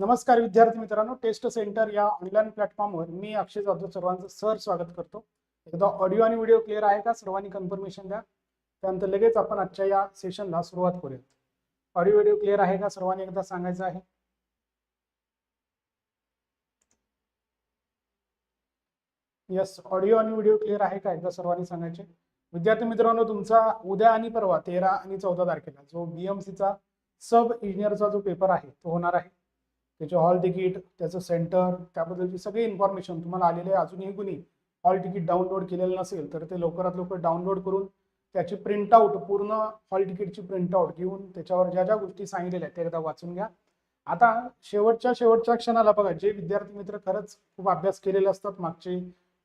नमस्कार विद्यार्थी मित्रांनो टेस्ट सेंटर या ऑनलाईन प्लॅटफॉर्मवर मी अक्षय जाधव सर्वांचं सर स्वागत करतो. एकदा ऑडिओ आणि व्हिडिओ क्लिअर आहे का? सर्वांनी कन्फर्मेशन द्या. त्यानंतर लगेच आपण आजच्या या सेशनला सुरुवात करूयात. ऑडिओ व्हिडिओ क्लिअर आहे का? सर्वांनी एकदा सांगायचं आहे. यस ऑडिओ आणि व्हिडिओ क्लिअर आहे का? एकदा सर्वांनी सांगायचे. विद्यार्थी मित्रांनो तुमचा उद्या आणि परवा तेरा आणि चौदा तारखेला जो बीएमसीचा सब इंजिनियरचा जो पेपर आहे तो होणार आहे. त्याचे हॉल तिकीट त्याचं सेंटर त्याबद्दलची सगळी इन्फॉर्मेशन तुम्हाला आलेले आहे. अजूनही कुणी हॉल तिकीट डाउनलोड केलेलं नसेल तर ते लवकरात लवकर डाउनलोड करून त्याची प्रिंटआउट पूर्ण हॉल तिकीटची प्रिंटआउट घेऊन त्याच्यावर ज्या ज्या गोष्टी सांगितलेल्या आहेत त्या एकदा वाचून घ्या. आता शेवटच्या शेवटच्या क्षणाला बघा जे विद्यार्थी मित्र खरंच खूप अभ्यास केलेले असतात मागचे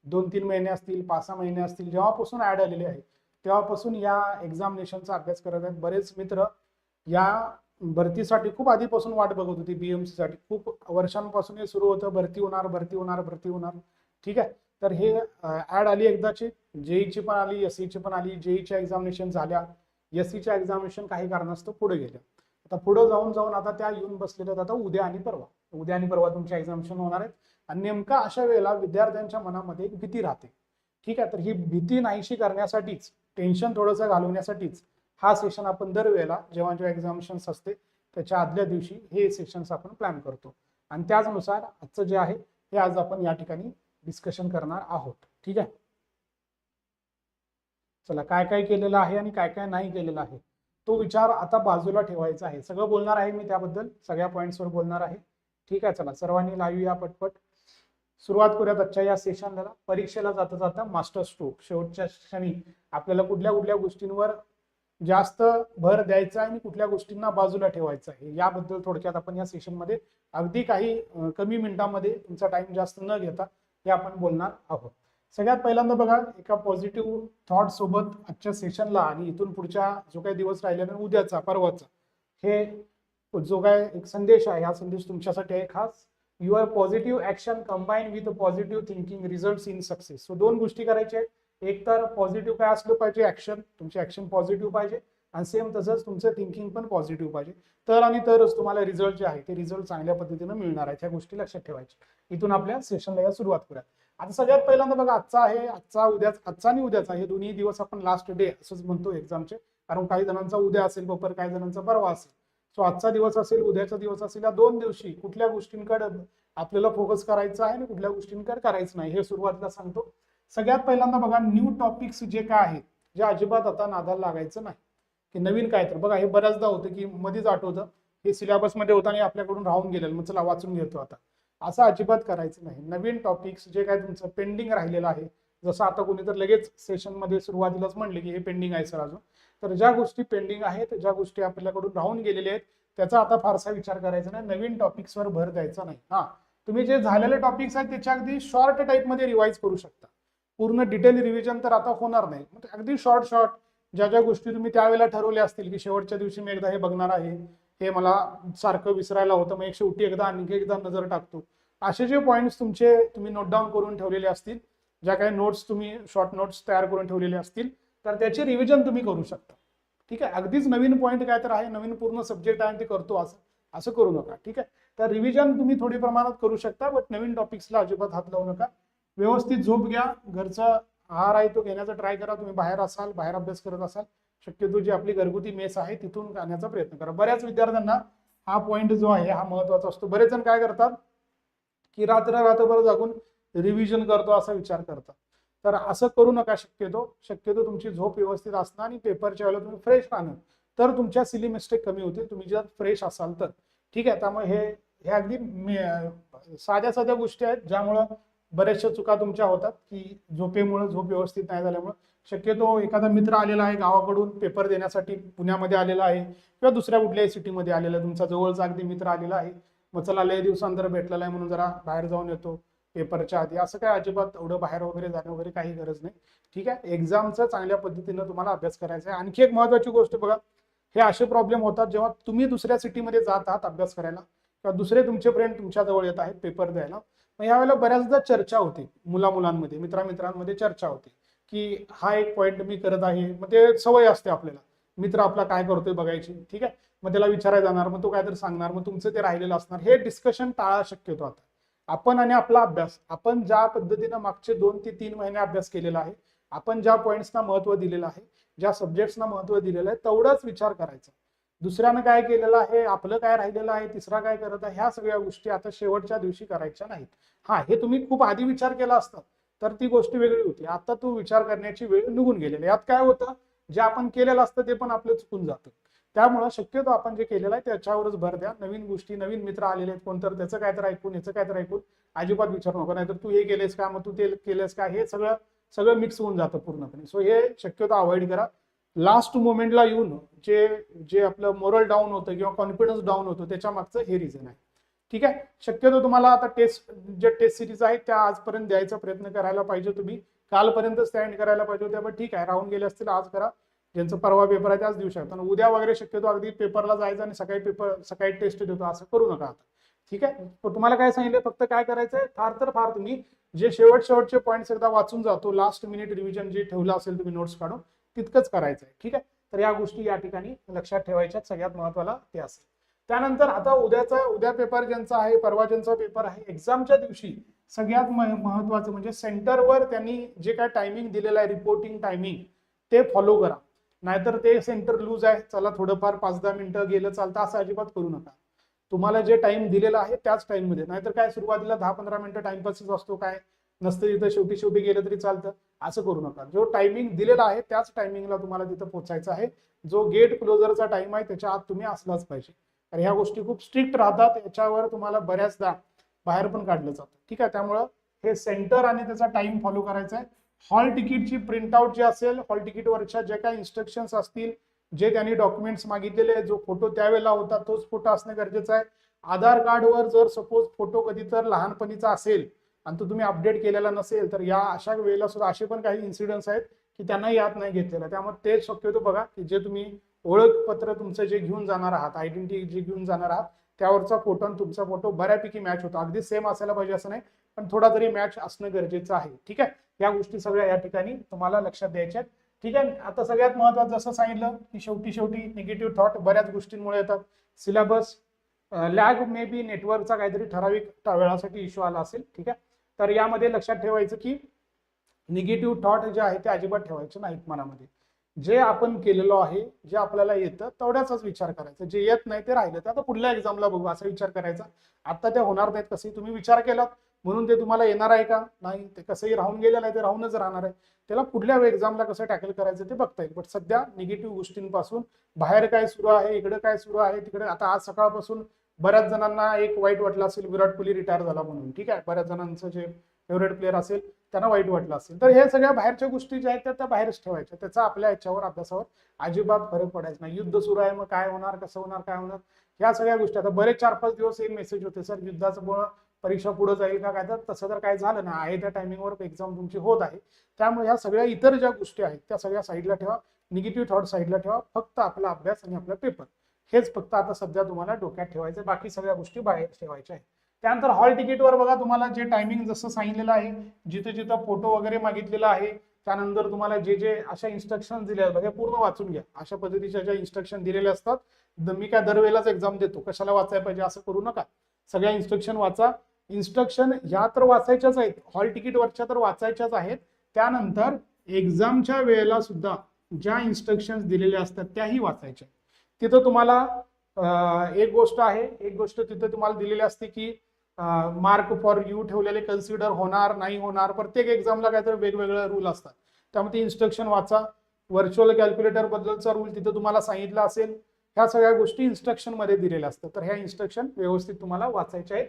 दोन तीन महिने असतील पाच सहा महिने असतील जेव्हापासून ऍड आलेले आहे तेव्हापासून या एक्झामिनेशनचा अभ्यास करत आहेत. बरेच मित्र या भरतीसाठी खूप आधीपासून वाट बघत होती बीएमसी साठी. खूप वर्षांपासून हे सुरू होतं. भरती होणार भरती होणार भरती होणार. ठीक आहे? तर हे ऍड आली एकदाची. जेईची पण आली एस ची पण आली. जेईच्या एक्झामिनेशन झाल्या. एस सीच्या एक्झामिनेशन काही कारणास्तव पुढे गेल्या. आता पुढे जाऊन जाऊन आता त्या येऊन बसलेल्या आता उद्या आणि परवा. उद्या आणि परवा तुमच्या एक्झामिनेशन होणार आहेत. आणि नेमका अशा वेळेला विद्यार्थ्यांच्या मनामध्ये एक भीती राहते. ठीक आहे? तर ही भीती नाहीशी करण्यासाठीच टेन्शन थोडंसं घालवण्यासाठीच हा सेशन आपण दरवेळेला जेव्हा जेव्हा एक्झामिशन्स असते त्याच्या आदल्या दिवशी हे सेशन्स आपण प्लॅन करतो. आणि त्याचनुसार आजचं जे आहे हे आज आपण या ठिकाणी डिस्कशन करणार आहोत. ठीक आहे? चला काय काय केलेलं आहे आणि काय काय नाही केलेलं आहे तो विचार आता बाजूला ठेवायचा आहे. सगळं बोलणार आहे मी त्याबद्दल सगळ्या पॉईंट्सवर बोलणार आहे. ठीक आहे चला सर्वांनी लाईव्ह या पटपट. सुरुवात करूयात आजच्या या सेशनला परीक्षेला जाता जाता मास्टर स्ट्रोक शेवटच्या क्षणी आपल्याला कुठल्या कुठल्या गोष्टींवर जास्त भर द्यायचा आणि कुठल्या गोष्टींना बाजूला ठेवायचं आहे. याबद्दल थोडक्यात आपण या सेशनमध्ये अगदी काही कमी मिनिटांमध्ये तुमचा टाइम जास्त न घेता हे आपण बोलणार आहोत. सगळ्यात पहिल्यांदा बघा एका पॉझिटिव्ह थॉट सोबत आजच्या सेशनला आणि इथून पुढच्या जो काही दिवस राहिल्यानंतर उद्याचा परवाचा हे जो काय एक संदेश आहे हा संदेश तुमच्यासाठी आहे. खास your positive action combine with positive thinking result in success so दोन गोष्टी करायच्या आहेत. एक तर पॉझिटिव्ह काय असलं पाहिजे ॲक्शन तुमचे ॲक्शन पॉझिटिव्ह पाहिजे. आणि सेम तसंच तुमचं थिंकिंग पण पॉझिटिव्ह पाहिजे. तर आणि तरच तुम्हाला रिझल्ट जे आहे ते रिझल्ट चांगल्या पद्धतीनं मिळणार आहे त्या गोष्टी लक्षात ठेवायच्या. इथून आपल्या सेशनला या सुरुवात करूया आता सगळ्यात पहिल्यांदा बघा आजचा आहे आजचा उद्याच आजचा आणि उद्याचा हे दोन्ही दिवस आपण लास्ट डे असंच म्हणतो एक्झामचे कारण काही जणांचा उद्या असेल बपर काही जणांचा परवा असेल. सो आजचा दिवस असेल उद्याचा दिवस असेल या दोन दिवशी कुठल्या गोष्टींकडे आपल्याला फोकस करायचा आहे आणि कुठल्या गोष्टींकडे करायचं नाही हे सुरुवातीला सांगतो. सगळ्यात पहिल्यांदा बघा न्यू टॉपिक्स जे काय आहेत जे अजिबात आता नादाला लागायचं नाही. की नवीन काय तर. बघा हे बऱ्याचदा होतं की मध्येच आठवतं हे सिलेबसमध्ये होतं आणि आपल्याकडून राहून गेलेलं. मग चला वाचून घेतो आता. असं अजिबात करायचं नाही. नवीन टॉपिक्स जे काय तुमचं पेंडिंग राहिलेलं आहे जसं आता कोणी तर लगेच सेशनमध्ये सुरुवातीलाच म्हणले की हे पेंडिंग आहे सर अजून. तर ज्या गोष्टी पेंडिंग आहेत ज्या गोष्टी आपल्याकडून राहून गेलेल्या आहेत त्याचा आता फारसा विचार करायचा नाही. नवीन टॉपिक्सवर भर द्यायचा नाही. हा. तुम्ही जे झालेले टॉपिक्स आहेत त्याच्या अगदी शॉर्ट टाईपमध्ये रिवाईज करू शकता. पूर्ण डिटेल रिव्हिजन तर आता होणार नाही. मग अगदी शॉर्ट शॉर्ट ज्या ज्या गोष्टी तुम्ही त्यावेळेला ठरवल्या असतील की शेवटच्या दिवशी मी एकदा हे बघणार आहे हे मला सारखं विसरायला होतं मग एक शेवटी एकदा आणखी एकदा नजर टाकतो. असे जे पॉईंट्स तुमचे तुम्ही नोट डाऊन करून ठेवलेले असतील ज्या काही नोट्स तुम्ही शॉर्ट नोट्स तयार करून ठेवलेले असतील तर त्याचे रिव्हिजन तुम्ही करू शकता. ठीक आहे? अगदीच नवीन पॉईंट काय तर आहे नवीन पूर्ण सब्जेक्ट आहे ते करतो असं असं करू नका. ठीक आहे? तर रिव्हिजन तुम्ही थोडी प्रमाणात करू शकता बट नवीन टॉपिक्सला अजिबात हात लावू नका. व्यवस्थित झोप घ्या. घरचा आहार आहे तो घेण्याचा ट्राय करा. तुम्ही बाहेर असाल बाहेर अभ्यास करत असाल शक्यतो जी आपली घरगुती मेस आहे तिथून खाण्याचा प्रयत्न करा. बऱ्याच विद्यार्थ्यांना हा पॉईंट जो आहे हा महत्त्वाचा असतो. बरेच जण काय करतात की रात्र रात्रभर जागून रिव्हिजन करतो असा विचार करतात. तर असं करू नका शक्यतो. शक्यतो तुमची झोप व्यवस्थित असणं आणि पेपरच्या वेळेला तुम्ही फ्रेश राहणं. तर तुमच्या सिली मिस्टेक कमी होतील. तुम्ही जर फ्रेश असाल तर. ठीक आहे. त्यामुळे हे हे अगदी साध्या साध्या गोष्टी आहेत ज्यामुळं बऱ्याचशा चुका तुमच्या होतात की झोपेमुळे झोप व्यवस्थित नाही झाल्यामुळे. शक्यतो एखादा मित्र आलेला आहे गावाकडून पेपर देण्यासाठी पुण्यामध्ये आलेला आहे किंवा दुसऱ्या कुठल्याही सिटीमध्ये आलेला आहे. तुमचा जवळचा अगदी मित्र आलेला आहे. मग चला लय दिवसांतर भेटलेला आहे म्हणून जरा बाहेर जाऊन येतो पेपरच्या आधी. असं काय अजिबात एवढं बाहेर वगैरे जाणं वगैरे काही गरज नाही. ठीक आहे? एक्झामचं चांगल्या पद्धतीनं तुम्हाला अभ्यास करायचा आहे. आणखी एक महत्वाची गोष्ट बघा. हे असे प्रॉब्लेम होतात जेव्हा तुम्ही दुसऱ्या सिटीमध्ये जात आहात अभ्यास करायला किंवा दुसरे तुमचे फ्रेंड तुमच्याजवळ येत आहेत पेपर द्यायला. मग यावेळेला बऱ्याचदा चर्चा होते मुला मुलांमध्ये मित्रामित्रांमध्ये चर्चा होते की हा एक पॉईंट मी करत आहे मग ते सवय असते आपल्याला. मित्र आपला काय करतोय बघायची ठीक आहे? मग त्याला विचारायला जाणार मग तो काहीतरी सांगणार मग तुमचं ते राहिलेलं असणार. हे डिस्कशन टाळा शक्यतो आता. आपण आणि आपला अभ्यास आपण ज्या पद्धतीनं मागचे दोन ते तीन महिने अभ्यास केलेला आहे आपण ज्या पॉईंट्सना महत्त्व दिलेलं आहे ज्या सब्जेक्ट्सना महत्त्व दिलेलं आहे तेवढाच विचार करायचा. दुसऱ्यानं काय केलेलं आहे आपलं काय राहिलेलं आहे तिसरा काय करत आहे ह्या सगळ्या गोष्टी आता शेवटच्या दिवशी करायच्या नाहीत. हा हे तुम्ही खूप आधी विचार केला असता तर ती गोष्ट वेगळी होती. आता तू विचार करण्याची वेळ निघून गेलेली यात काय होतं जे आपण केलेलं असतं ते पण आपलं चुकून जातं. त्यामुळं शक्यतो आपण जे केलेलं आहे त्याच्यावरच भर द्या. नवीन गोष्टी नवीन मित्र आलेले आहेत कोणतर त्याचं काय तर ऐकून याचं काय तर ऐकून अजिबात विचार नको. नाहीतर तू हे केलेस का मग तू ते केलेस का हे सगळं सगळं मिक्स होऊन जातं पूर्णपणे. सो हे शक्यतो अवॉइड करा. लास्ट मोमेंटला येऊन जे जे आपलं मोरल डाऊन होतं किंवा कॉन्फिडन्स डाऊन होतं त्याच्या मागचं हे रिझन आहे. ठीक आहे? शक्यतो तुम्हाला आता टेस्ट जे टेस्ट सिरीज आहेत त्या आजपर्यंत द्यायचा प्रयत्न करायला पाहिजे तुम्ही. कालपर्यंत स्टँड करायला पाहिजे होत्या पण ठीक आहे राहून गेले असतील आज करा. ज्यांचं परवा पेपर आहे त्याच देऊ शकता आणि उद्या वगैरे शक्यतो अगदी पेपरला जायचं आणि सकाळी पेपर सकाळी टेस्ट देतो असं करू नका आता. ठीक आहे? पण तुम्हाला काय सांगितलं? फक्त काय करायचंय? फार तर फार तुम्ही जे शेवट शेवटचे पॉईंट्स एकदा वाचून जातो. लास्ट मिनिट रिव्हिजन जे ठेवलं असेल तुम्ही नोट्स काढून तितकंच करायचंय. ठीक आहे? तर या गोष्टी या ठिकाणी लक्षात ठेवायच्या. सगळ्यात महत्वाला ते असेल त्यानंतर आता उद्याचा उद्या पेपर ज्यांचा आहे परवा ज्यांचा पेपर आहे एक्झामच्या दिवशी सगळ्यात महत्वाचं म्हणजे सेंटरवर त्यांनी जे काय टायमिंग दिलेलं आहे रिपोर्टिंग टायमिंग ते फॉलो करा. नाहीतर ते सेंटर लूज आहे. चला थोडंफार पाच दहा मिनिटं गेलं चालतं असं अजिबात करू नका. तुम्हाला जे टाइम दिलेला आहे त्याच टाइममध्ये नाहीतर काय सुरुवातीला दहा पंधरा मिनिटं टाइमपासच असतो काय? नसतं तिथं शेवटी शेवटी गेलं तरी चालतं. असं करू नका. जो टायमिंग दिलेला आहे त्याच टायमिंगला तुम्हाला तिथं पोहोचायचं आहे. जो गेट क्लोजरचा टाइम आहे त्याच्या आत तुम्ही असलाच पाहिजे. कारण ह्या गोष्टी खूप स्ट्रिक्ट राहतात. याच्यावर तुम्हाला बऱ्याचदा बाहेर पण काढलं जातं. ठीक आहे? त्यामुळं हे सेंटर आणि त्याचा टाइम फॉलो करायचा आहे हॉल तिकीटची प्रिंटआउट जी असेल हॉल तिकीटवरच्या ज्या काही इन्स्ट्रक्शन्स असतील जे त्यांनी डॉक्युमेंट्स मागितलेले आहेत जो फोटो त्यावेळेला होता तोच फोटो असणं गरजेचं आहे. आधार कार्डवर जर सपोज फोटो कधी तर लहानपणीचा असेल आणि तो तुम्ही अपडेट केलेला नसेल तर या अशा वेळेला सुद्धा असे पण काही इन्सिडन्स आहेत की त्यांना यात नाही घेतलेलं. त्यामुळे ते शक्यतो बघा की जे तुम्ही ओळखपत्र तुमचं जे घेऊन जाणार आहात आयडेंटिटी जे घेऊन जाणार आहात त्यावरचा फोटो आणि तुमचा फोटो बऱ्यापैकी मॅच होतो. अगदी सेम असायला पाहिजे असं नाही पण थोडा तरी मॅच असणं गरजेचं आहे. ठीक आहे? या गोष्टी सगळ्या या ठिकाणी तुम्हाला लक्षात द्यायच्या आहेत. ठीक आहे? आता सगळ्यात महत्वाचं जसं सांगितलं की शेवटी शेवटी निगेटिव्ह थॉट बऱ्याच गोष्टींमुळे येतात. सिलेबस लॅग मे बी नेटवर्कचा काहीतरी ठराविक वेळासाठी इश्यू आला असेल. ठीक आहे? तर यामध्ये लक्षात ठेवायचं की निगेटिव्ह थॉट जे आहे ते अजिबात ठेवायचे नाहीत मनामध्ये. जे आपण केलेलो आहे जे आपल्याला येतं तेवढ्याचाच विचार करायचा. जे येत नाही ते राहिलं तर आता पुढल्या एक्झामला बघू असा विचार करायचा. आता ते होणार नाहीत कसे? तुम्ही विचार केलात. म्हणून ते तुम्हाला येणार आहे का? नाही. ते कसंही राहून गेलेलं आहे ते राहूनच राहणार आहे. त्याला पुढल्या एक्झामला कसं टॅकल करायचं ते बघता येईल. बट सध्या निगेटिव्ह गोष्टींपासून बाहेर काय सुरू आहे इकडे काय सुरू आहे तिकडे. आता आज सकाळपासून बऱ्याच जणांना एक वाईट वाटलं असेल विराट कोहली रिटायर झाला म्हणून. ठीक आहे? बऱ्याच जणांचं जे फेवरेट प्लेअर असेल त्यांना वाईट वाटलं असेल. तर हे सगळ्या बाहेरच्या गोष्टी ज्या आहेत त्या त्या बाहेरच ठेवायच्या. त्याचा आपल्या याच्यावर अभ्यासावर अजिबात फरक पडायचा नाही. युद्ध सुरू आहे मग काय होणार कसं होणार काय होणार? ह्या सगळ्या गोष्टी. आता बरेच चार पाच दिवस हे मेसेज होते सर युद्धाचं परीक्षा पुढे जाईल का काय तर? तसं तर काय झालं ना आहे त्या टायमिंगवर एक्झाम तुमची होत आहे. त्यामुळे ह्या सगळ्या इतर ज्या गोष्टी आहेत त्या सगळ्या साईडला ठेवा. निगेटिव्ह थॉट साईडला ठेवा. फक्त आपला अभ्यास आणि आपला पेपर हेच फक्त आता सध्या तुम्हाला डोक्यात ठेवायचं बाकी सगळ्या गोष्टी बाहेर ठेवायच्या आहेत. त्यानंतर हॉल तिकीटवर बघा तुम्हाला जे टायमिंग जसं सांगितलेलं आहे जिथे जिथं फोटो वगैरे मागितलेला आहे त्यानंतर तुम्हाला जे जे अशा इन्स्ट्रक्शन दिल्या आहेत पूर्ण वाचून घ्या. अशा पद्धतीच्या ज्या इन्स्ट्रक्शन दिलेल्या असतात मी काय दरवेळेलाच एक्झाम देतो. कशाला वाचायला पाहिजे असं करू नका. सगळ्या इन्स्ट्रक्शन वाचा. इन्स्ट्रक्शन ह्या तर वाचायच्याच आहेत. हॉल तिकीटवरच्या तर वाचायच्याच आहेत. त्यानंतर एक्झामच्या वेळेला सुद्धा ज्या इन्स्ट्रक्शन दिलेल्या असतात त्याही वाचायच्या तिथं तुम्हाला एक गोष्ट आहे एक गोष्ट तिथं तुम्हाला दिलेली असते की मार्क फॉर यू ठेवलेले कन्सिडर होणार नाही होणार प्रत्येक एक्झामला काहीतरी वेगवेगळे रूल असतात. त्यामुळे ते इन्स्ट्रक्शन वाचा. व्हर्च्युअल कॅल्क्युलेटर बद्दलचा रूल तिथं तुम्हाला सांगितला असेल. ह्या सगळ्या गोष्टी इन्स्ट्रक्शनमध्ये दिलेल्या असतात. तर ह्या इन्स्ट्रक्शन व्यवस्थित तुम्हाला वाचायच्या आहेत.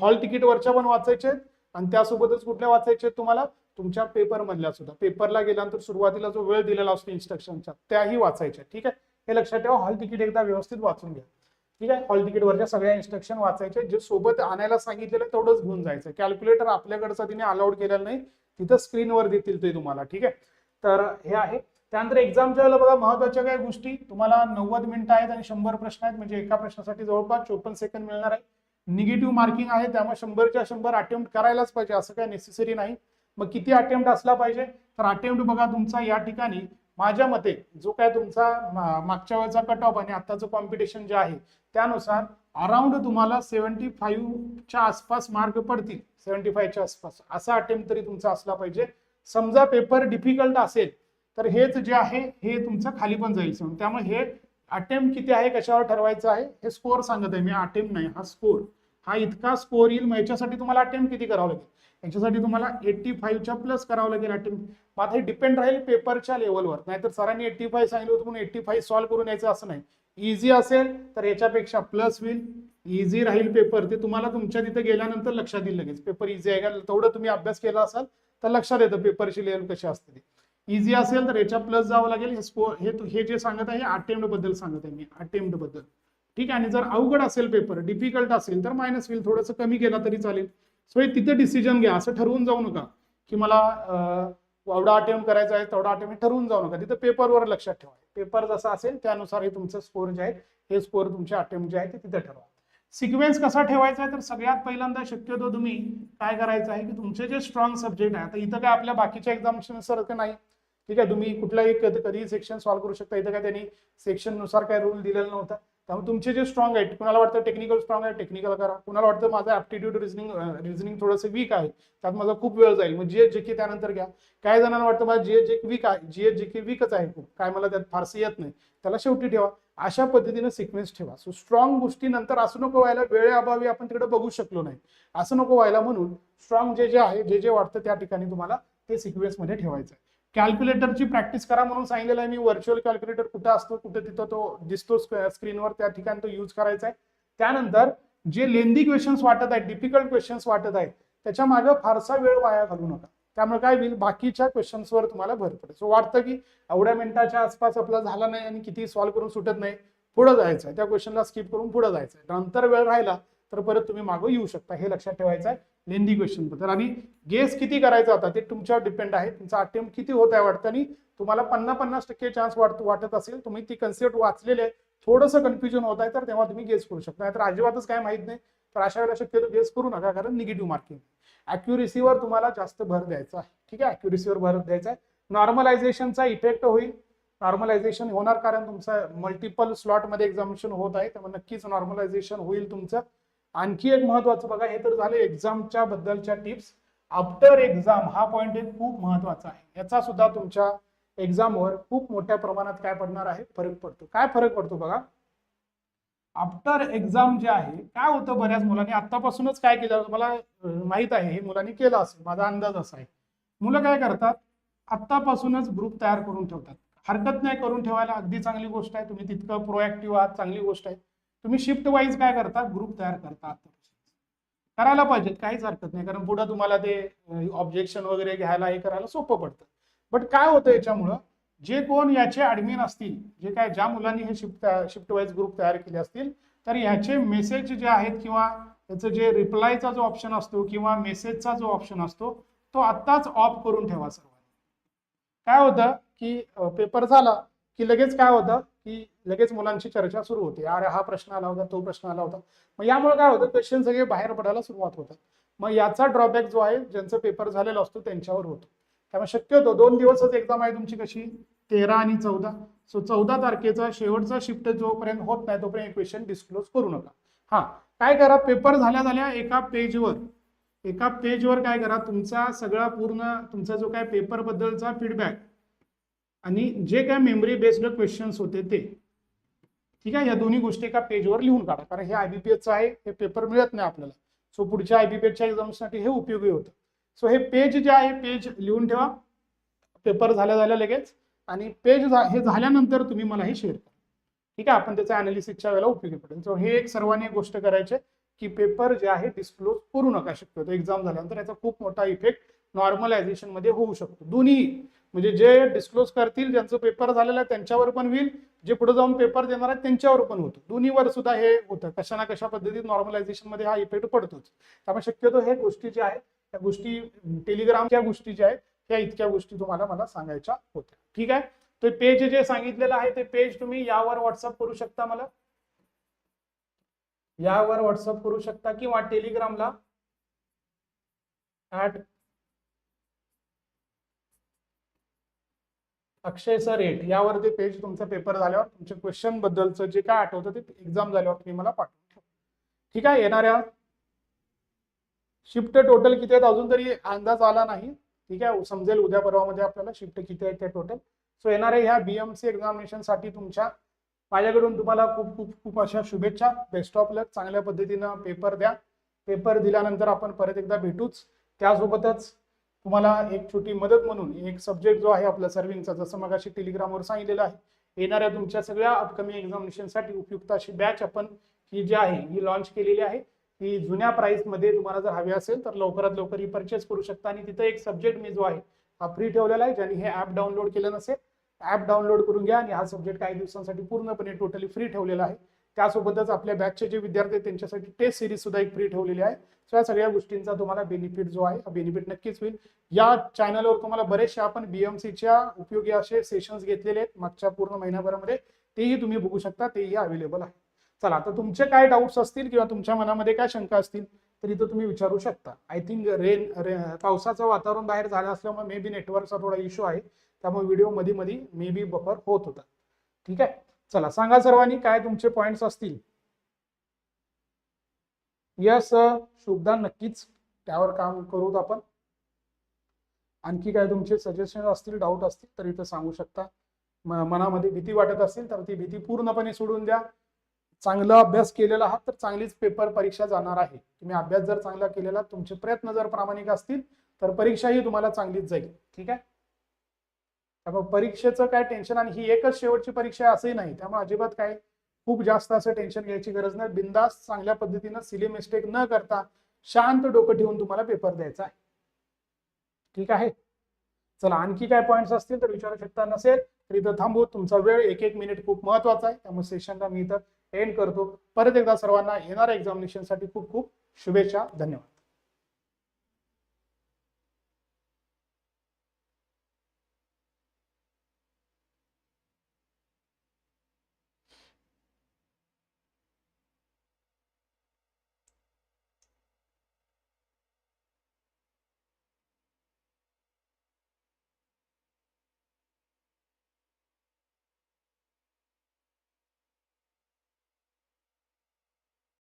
हॉल तिकीटवरच्या पण वाचायच्या आहेत आणि त्यासोबतच कुठल्या वाचायच्या आहेत तुम्हाला? तुमच्या पेपर मधल्या सुद्धा. पेपरला गेल्यानंतर सुरुवातीला जो वेळ दिलेला असतो इन्स्ट्रक्शनचा त्याही वाचायच्या ठीक आहे? हे लक्षात ठेवा हॉल तिकीट एकदा व्यवस्थित वाचून घ्या. ठीक आहे? हॉल तिकीटवरच्या सगळ्या इन्स्ट्रक्शन वाचायचे. जे सोबत आणायला सांगितलेलं तेवढंच घेऊन जायचं. कॅल्क्युलेटर आपल्याकडचं तिने अलाउड केलेलं नाही. तिथं स्क्रीनवर देतील ते तुम्हाला. ठीक आहे? तर हे आहे. त्यानंतर एक्झामच्या वेळेला बघा महत्त्वाच्या काही गोष्टी? तुम्हाला नव्वद मिनिटं आहेत आणि शंभर प्रश्न आहेत. म्हणजे एका प्रश्नासाठी जवळपास चोपन्न सेकंद मिळणार आहे. निगेटिव्ह मार्किंग आहे. त्यामुळे शंभरच्या शंभर अटेम्प्ट करायलाच पाहिजे. असं काही नेसेसरी नाही. मग किती अटेम्प्ट असला पाहिजे? तर अटेम्प्ट बघा तुमचा या ठिकाणी माझ्या मते जो काय तुमचा मा- मागच्या वेळेचा कट ऑफ आणि आत्ताचं कॉम्पिटिशन जे आहे त्यानुसार अराउंड तुम्हाला सेव्हन्टी फाईव्हच्या आसपास मार्क पडतील. सेव्हन्टी फाईव्हच्या आसपास. असा अटेम्प्ट तरी तुमचा असला पाहिजे. समजा पेपर डिफिकल्ट असेल तर हेच जे आहे हे तुमचं खाली पण जाईल. समजा. त्यामुळे हे अटेम्प्ट किती आहे कशावर ठरवायचं आहे हे स्कोअर सांगत आहे. मी अटेम्प्ट नाही हा स्कोअर हा इतका स्कोअर येईल मग याच्यासाठी तुम्हाला अटेम्प्ट किती करावं लागेल? याच्यासाठी तुम्हाला एट्टी फाईव्हच्या प्लस करावं लागेल अटेम्प्ट मग आता हे डिपेंड राहील पेपरच्या लेवलवर नाहीतर सरांनी एट्टी फाईव्ह सांगितलं होतं म्हणून एट्टी फाईव्ह सॉल्व्ह करून यायचं असं नाही. इझी असेल तर याच्यापेक्षा प्लस होईल. इझी राहील पेपर ते तुम्हाला तुमच्या तिथे गेल्यानंतर लक्षात येईल लगेच. पेपर इझी आहे का? तेवढं तुम्ही अभ्यास केला असाल तर लक्षात येतं पेपरची लेवल कशी असते ते. इझी असेल तर याच्या प्लस जावं लागेल. हे स्कोर हे हे जे सांगत आहे अटेम्प्टबद्दल सांगत आहे मी. अटेम्प्टबद्दल. ठीक आहे? आणि जर अवघड असेल पेपर डिफिकल्ट असेल तर मायनस होईल. थोडंसं कमी केला तरी चालेल. सो हे तिथे डिसिजन घ्या. असं ठरवून जाऊ नका की मला एवढा अटेम्प्ट करायचा आहे तेवढा अटेम्प्ट ठरवून जाऊ नका. तिथं पेपरवर लक्षात ठेवा. पेपर जसा असेल त्यानुसार हे तुमचं स्कोर जे आहे हे स्कोर तुमचे अटेम्प्ट जे आहे ते तिथे ठरवा. सिक्वेन्स कसा ठेवायचा आहे तर सगळ्यात पहिल्यांदा शक्यतो तुम्ही काय करायचं आहे की तुमचे जे स्ट्रॉंग सब्जेक्ट आहे आता इथं काय आपल्या बाकीच्या एक्झामिनेशन सारखं नाही. ठीक आहे तुम्ही कुठलाही कधी कधीही सेक्शन सॉल्व्ह करू शकता. इथं काय त्यांनी सेक्शननुसार काय रूल दिलेला नव्हता. त्यामुळे तुमचे जे स्ट्रॉंग आहेत कुणाला वाटतं टेक्निकल स्ट्रॉंग आहे टेक्निकल करा. कुणाला वाटतं माझं ऍप्टिट्यूड रिझनिंग रिझनिंग थोडंसं वीक आहे त्यात माझा खूप वेळ जाईल. मग जे जे की त्यानंतर घ्या. काही जणांना वाटतं माझं जे जे वीक आहे जे जे की वीकच आहे. खूप काय मला त्यात फारसं येत नाही. त्याला शेवटी ठेवा. अशा पद्धतीने सिक्वेन्स ठेवा. सो स्ट्रॉंग गोष्टी नंतर असं नको व्हायला वेळेअभावी आपण तिकडे बघू शकलो नाही. असं नको व्हायला म्हणून स्ट्रॉंग जे जे आहे जे जे वाटतं त्या ठिकाणी तुम्हाला ते सिक्वेन्समध्ये ठेवायचं आहे कॅल्क्युलेटरची प्रॅक्टिस करा म्हणून सांगितलेलं आहे मी. व्हर्च्युअल कॅल्क्युलेटर कुठं असतो कुठं तिथं तो दिसतो स्क्रीनवर त्या ठिकाणी तो यूज करायचा आहे. त्यानंतर जे लेंदी क्वेश्चन्स वाटत आहेत डिफिकल्ट क्वेश्चन्स वाटत आहेत त्याच्यामागे फारसा वेळ वाया घालू नका. त्यामुळे काय होईल बाकीच्या क्वेश्चन्सवर तुम्हाला भर पडेल. सो वाटतं की एवढ्या मिनिटाच्या आसपास आपला झाला नाही आणि किती सॉल्व्ह करून सुटत नाही पुढे जायचं आहे. त्या क्वेश्चनला स्किप करून पुढे जायचं आहे. नंतर वेळ राहिला तर परत तुम्ही मागं येऊ शकता. हे लक्षात ठेवायचं आहे. लेंदी क्वेश्चनबद्दल आणि गेस किती करायचा होता ते तुमच्यावर डिपेंड आहे. तुमचा अटेम्प्ट किती होत आहे वाटतं? आणि तुम्हाला पन्नास पन्नास टक्के चान्स वाटत वाटत असेल. तुम्ही ती कन्सेप्ट वाचलेले आहे. थोडंसं कन्फ्युजन होत आहे तर तेव्हा तुम्ही गेस करू शकता. तर अजिबातच काय माहीत नाही. तर अशा वेळेला शक्यतो गेस करू नका कारण निगेटिव्ह मार्किंग अॅक्युरेसीवर तुम्हाला जास्त भर द्यायचा आहे. ठीक आहे? अॅक्युरेसीवर भर द्यायचा आहे. नॉर्मलायझेशनचा इफेक्ट होईल. नॉर्मलायझेशन होणार कारण तुमचं मल्टिपल स्लॉटमध्ये एक्झामिनेशन होत आहे. त्यामुळे नक्कीच नॉर्मलायझेशन होईल तुमचं. आणखी एक महत्वाचं बघा हे तर झाले एक्झामच्या बद्दलच्या टिप्स आफ्टर एक्झाम हा पॉईंट एक खूप महत्त्वाचा आहे. याचा सुद्धा तुमच्या एक्झामवर खूप मोठ्या प्रमाणात काय पडणार आहे? फरक पडतो. काय फरक पडतो बघा? आफ्टर एक्झाम जे आहे काय होतं बऱ्याच मुलांनी? आतापासूनच काय केलं? मला माहीत आहे हे मुलांनी केलं असेल. माझा अंदाज असा आहे. मुलं काय करतात? आत्तापासूनच ग्रुप तयार करून ठेवतात. हरकत नाही करून ठेवायला. अगदी चांगली गोष्ट आहे. तुम्ही तितकं प्रोएक्टिव्ह आहात चांगली गोष्ट आहे. तुम्ही शिफ्ट वाईज काय करता? ग्रुप तयार करता करायला पाहिजेत काहीच हरकत नाही. कारण पुढे तुम्हाला ते ऑब्जेक्शन वगैरे घ्यायला हे करायला सोपं पडतं. बट काय होतं याच्यामुळं? जे कोण याचे ऍडमिन असतील जे काय ज्या मुलांनी हे शिफ्ट शिफ्ट वाईज ग्रुप तयार केले असतील तर ह्याचे मेसेज जे आहेत किंवा याचं जे रिप्लायचा जो ऑप्शन असतो किंवा मेसेजचा जो ऑप्शन असतो तो आत्ताच ऑफ करून ठेवा सर्वांनी. काय होतं की पेपर झाला की लगेच काय होतं? की लगेच मुलांची चर्चा सुरू होते. अरे हा प्रश्न आला होता तो प्रश्न आला होता. मग यामुळे काय होतं क्वेश्चन सगळे बाहेर पडायला सुरुवात होतात. मग याचा ड्रॉबॅक जो आहे ज्यांचं पेपर झालेला असतो त्यांच्यावर होतो. त्यामुळे शक्यतो दोन दिवसच एक्झाम आहे तुमची कशी? तेरा आणि चौदा. सो चौदा तारखेचा शेवटचा शिफ्ट जोपर्यंत होत नाही तोपर्यंत क्वेश्चन डिस्क्लोज करू नका. हा काय करा पेपर झाल्या झाल्या एका पेजवर एका पेजवर काय करा तुमचा सगळा पूर्ण तुमचा जो काय पेपर बद्दलचा फीडबॅक आणि जे काय मेमरी बेस्ड क्वेश्चन्स होते ते. ठीक आहे? या दोन्ही गोष्टी एका पेजवर लिहून काढा. कारण हे आयबीपीएसचं आहे हे पेपर मिळत नाही आपल्याला. सो पुढच्या आयबीपीएसच्या एक्झामसाठी हे उपयोगी होतं. सो हे पेज जे आहे पेज लिहून ठेवा. पेपर झाल्या झाल्या लगेच. आणि पेज हे झाल्यानंतर तुम्ही मला हे शेअर करा. ठीक आहे? आपण त्याच्या अनालिसिसच्या वेळेला उपयोगी पडेल. सो हे एक सर्वांनी एक गोष्ट करायचे की पेपर जे आहे डिस्क्लोज करू नका. शक्यतो एक्झाम झाल्यानंतर याचा खूप मोठा इफेक्ट नॉर्मलायझेशनमध्ये होऊ शकतो. दोन्ही म्हणजे जे डिस्क्लोज करतील ज्यांचं पेपर झालेलं आहे त्यांच्यावर पण होईल. जे पुढे जाऊन पेपर देणार आहेत त्यांच्यावर पण होतं. दोन्हीवर सुद्धा हे होतं. कशा ना कशा पद्धतीत नॉर्मलायझेशनमध्ये हा इफेक्ट पडतोच. त्यामुळे शक्यतो हे गोष्टी ज्या आहेत त्या गोष्टी टेलिग्रामच्या गोष्टी ज्या आहेत त्या इतक्या गोष्टी तुम्हाला मला सांगायच्या होत्या. ठीक आहे? ते पेज जे सांगितलेलं आहे ते पेज तुम्ही यावर व्हॉट्सअप करू शकता मला. यावर व्हॉट्सअप करू शकता किंवा टेलिग्रामला ऍट अक्षयचं रेट यावरती पेज तुमचा पेपर झाल्यावर तुमच्या क्वेश्चन बद्दलचं जे काय आठवतं ते एक्झाम झाल्यावर तुम्ही मला पाठवून ठेवा. ठीक आहे येणाऱ्या शिफ्ट टोटल किती आहेत? अजून तरी अंदाज आला नाही. ठीक आहे समजेल उद्या परवामध्ये आपल्याला शिफ्ट किती आहेत त्या टोटल सो येणाऱ्या ह्या बीएमसी एक्झामिनेशनसाठी तुमच्या माझ्याकडून तुम्हाला खूप खूप खूप अशा शुभेच्छा. बेस्ट ऑफ लक चांगल्या पद्धतीनं पेपर द्या. पेपर दिल्यानंतर आपण परत एकदा भेटूच. त्यासोबतच तुम्हाला एक छोटी मदत म्हणून एक सब्जेक्ट जो आहे आपला सर्विंगचा जसं मग अशी टेलिग्रामवर सांगितलेलं आहे येणाऱ्या तुमच्या सगळ्या अपकमिंग एक्झामिनेशनसाठी उपयुक्त अशी बॅच आपण ही जी आहे ही लॉन्च केलेली आहे. ही जुन्या प्राईसमध्ये तुम्हाला जर हवी असेल तर लवकरात लवकर ही परचेस करू शकता. आणि तिथं एक सब्जेक्ट मी जो आहे हा फ्री ठेवलेला आहे ज्यांनी हे ॲप डाउनलोड केलं नसेल ॲप डाउनलोड करून घ्या. आणि हा सब्जेक्ट काही दिवसांसाठी पूर्णपणे टोटली फ्री ठेवलेला आहे. त्यासोबतच आपल्या बॅचचे जे विद्यार्थी आहेत त्यांच्यासाठी टेस्ट सिरीज सुद्धा एक फ्री ठेवलेली आहे. सो या सगळ्या गोष्टींचा तुम्हाला बेनिफिट जो आहे हा बेनिफिट नक्कीच होईल. या चॅनलवर तुम्हाला बरेचसे आपण बीएमसीच्या उपयोगी असे सेशन्स घेतलेले आहेत मागच्या पूर्ण महिन्याभरामध्ये तेही तुम्ही बघू शकता तेही अवेलेबल आहे. चला आता तुमचे काय डाऊट्स असतील किंवा तुमच्या मनामध्ये काय शंका असतील तर इथं तुम्ही विचारू शकता. आय थिंक रेन रे पावसाचं वातावरण बाहेर झालं असल्यामुळे मे बी नेटवर्कचा थोडा इश्यू आहे. त्यामुळे व्हिडिओमध्ये मध्ये मे बी बफर होत होता. ठीक आहे? चला सांगा सर्वांनी काय तुमचे पॉइंट्स असतील. यस शुभदा नक्कीच त्यावर काम करू आपण. आणखी काय तुमचे सजेशन असतील डाऊट असतील तर इथं सांगू शकता. मनामध्ये भीती वाटत असेल तर ती भीती पूर्णपणे सोडून द्या. चांगला अभ्यास केलेला आहात तर चांगलीच पेपर परीक्षा जाणार आहे. तुम्ही अभ्यास जर चांगला केलेला तुमचे प्रयत्न जर प्रामाणिक असतील तर परीक्षाही तुम्हाला चांगलीच जाईल. ठीक आहे? त्यामुळे परीक्षेचं काय टेन्शन आणि ही एकच शेवटची परीक्षा असंही नाही. त्यामुळे अजिबात काय खूप जास्त असं टेन्शन घ्यायची गरज नाही. बिंदास चांगल्या पद्धतीनं सिली मिस्टेक न करता शांत डोकं ठेवून तुम्हाला पेपर द्यायचा आहे. ठीक आहे? चला आणखी काय पॉईंट्स असतील तर विचारू शकता नसेल तर इथं थांबू. तुमचा वेळ एक एक मिनिट खूप महत्त्वाचा आहे. त्यामुळे सेशनला मी इथं एंड करतो. परत एकदा सर्वांना येणाऱ्या एक्झामिनेशनसाठी खूप खूप शुभेच्छा. धन्यवाद.